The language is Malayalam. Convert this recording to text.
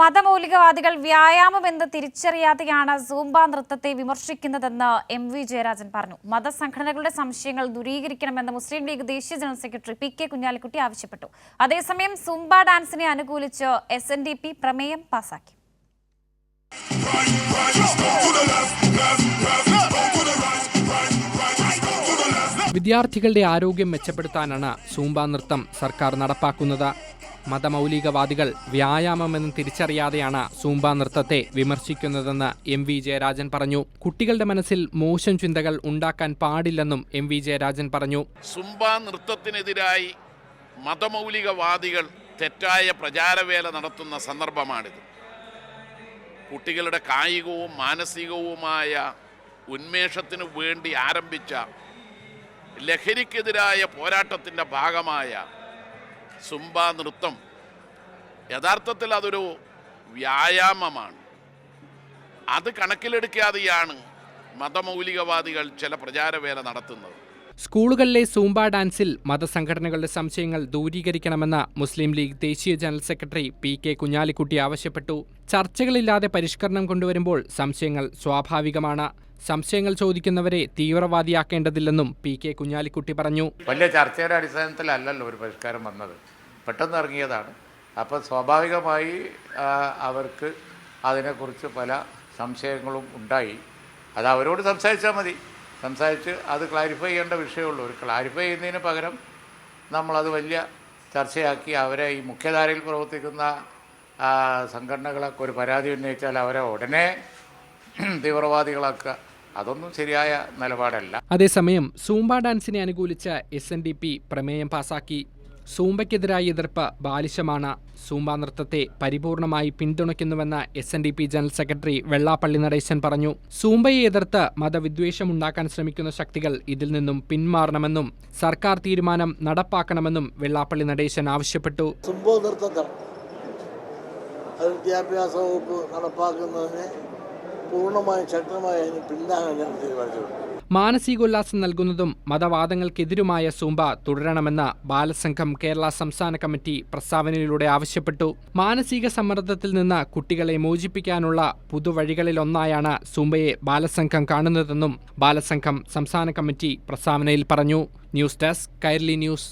മതമൗലികവാദികൾ വ്യായാമം എന്ന് തിരിച്ചറിയാതെയാണ് സൂംബ നൃത്തത്തെ വിമർശിക്കുന്നതെന്ന് എം വി ജയരാജൻ പറഞ്ഞു. മതസംഘടനകളുടെ സംശയങ്ങൾ ദൂരീകരിക്കണമെന്ന് മുസ്ലിം ലീഗ് ദേശീയ general secretary P K Kunhalikutty ആവശ്യപ്പെട്ടു. അതേസമയം സൂംബ ഡാൻസിനെ അനുകൂലിച്ച് എസ് എൻ ഡി പി പ്രമേയം പാസാക്കി. വിദ്യാർത്ഥികളുടെ ആരോഗ്യം മെച്ചപ്പെടുത്താനാണ് സൂംബ നൃത്തം സർക്കാർ നടപ്പാക്കുന്നത്. മതമൗലികവാദികൾ വ്യായാമമെന്ന് തിരിച്ചറിയാതെയാണ് സൂംബ നൃത്തത്തെ വിമർശിക്കുന്നതെന്ന് എം വി ജയരാജൻ പറഞ്ഞു. കുട്ടികളുടെ മനസ്സിൽ മോശം ചിന്തകൾ ഉണ്ടാക്കാൻ പാടില്ലെന്നും എം വി ജയരാജൻ പറഞ്ഞു. സുംബ നൃത്തത്തിനെതിരായി മതമൗലികവാദികൾ തെറ്റായ പ്രചാരവേല നടത്തുന്ന സന്ദർഭമാണിത്. കുട്ടികളുടെ കായികവും മാനസികവുമായ ഉന്മേഷത്തിനു വേണ്ടി ആരംഭിച്ച ലഹരിക്കെതിരായ പോരാട്ടത്തിന്റെ ഭാഗമായ സുംബ നൃത്തം. യഥാർത്ഥത്തിൽ അതൊരു വ്യായാമമാണ്. അത് കണക്കിലെടുക്കാതെയാണ് മതമൗലികവാദികൾ ചില പ്രചാരവേല നടത്തുന്നത്. സ്കൂളുകളിലെ സൂംബ ഡാൻസിൽ മതസംഘടനകളുടെ സംശയങ്ങൾ ദൂരീകരിക്കണമെന്ന് മുസ്ലിം ലീഗ് ദേശീയ general secretary P K Kunhalikutty ആവശ്യപ്പെട്ടു. ചർച്ചകളില്ലാതെ പരിഷ്കരണം കൊണ്ടുവരുമ്പോൾ സംശയങ്ങൾ സ്വാഭാവികമാണ്. സംശയങ്ങൾ ചോദിക്കുന്നവരെ തീവ്രവാദിയാക്കേണ്ടതില്ലെന്നും പി കെ കുഞ്ഞാലിക്കുട്ടി പറഞ്ഞു. വലിയ ചർച്ചയുടെ അടിസ്ഥാനത്തിലല്ലല്ലോ ഒരു പരിഷ്കാരം വന്നത്. പെട്ടെന്ന് ഇറങ്ങിയതാണ്. അപ്പോൾ സ്വാഭാവികമായി അവർക്ക് അതിനെക്കുറിച്ച് പല സംശയങ്ങളും ഉണ്ടായി. അത് അവരോട് സംസാരിച്ചാൽ മതി. സംസാരിച്ച് അത് ക്ലാരിഫൈ ചെയ്യേണ്ട വിഷയമുള്ളൂ. ഒരു ക്ലാരിഫൈ ചെയ്യുന്നതിന് പകരം നമ്മളത് വലിയ ചർച്ചയാക്കി അവരെ ഈ മുഖ്യധാരയിൽ പ്രവർത്തിക്കുന്ന സംഘടനകളൊക്കെ ഒരു പരാതി ഉന്നയിച്ചാൽ അവരെ ഉടനെ തീവ്രവാദികളാക്കുക. അതൊന്നും ശരിയായ നിലപാടല്ല. അതേസമയം സൂംബ ഡാൻസിനെ അനുകൂലിച്ച എസ് എൻ ഡി പി പ്രമേയം പാസാക്കി. സൂംബയ്ക്കെതിരായ എതിർപ്പ് ബാലിശമാണ്. സൂംബ നൃത്തത്തെ പരിപൂർണമായി പിന്തുണയ്ക്കുന്നുവെന്ന് S N D P general secretary Vellappally Natesan പറഞ്ഞു. സൂംബയെ എതിർത്ത് മതവിദ്വേഷമുണ്ടാക്കാൻ ശ്രമിക്കുന്ന ശക്തികൾ ഇതിൽ നിന്നും പിന്മാറണമെന്നും സർക്കാർ തീരുമാനം നടപ്പാക്കണമെന്നും വെള്ളാപ്പള്ളി നടേശൻ ആവശ്യപ്പെട്ടു. വിദ്യാഭ്യാസ വകുപ്പ് നടപ്പാക്കുന്നതിന് പൂർണമായും ശക്തമായി അതിന് പിന്താങ്ങാൻ ഞാൻ തീരുമാനിച്ചിട്ടുണ്ട് മാനസികോല്ലാസം നൽകുന്നതും മതവാദങ്ങൾക്കെതിരുമായ സൂമ്പ തുടരണമെന്ന് ബാലസംഘം കേരള സംസ്ഥാന കമ്മിറ്റി പ്രസ്താവനയിലൂടെ ആവശ്യപ്പെട്ടു. മാനസിക സമ്മർദ്ദത്തിൽ നിന്ന് കുട്ടികളെ മോചിപ്പിക്കാനുള്ള പുതുവഴികളിലൊന്നായാണ് സൂമ്പയെ ബാലസംഘം കാണുന്നതെന്നും ബാലസംഘം സംസ്ഥാന കമ്മിറ്റി പ്രസ്താവനയിൽ പറഞ്ഞു. News desk Kairali news.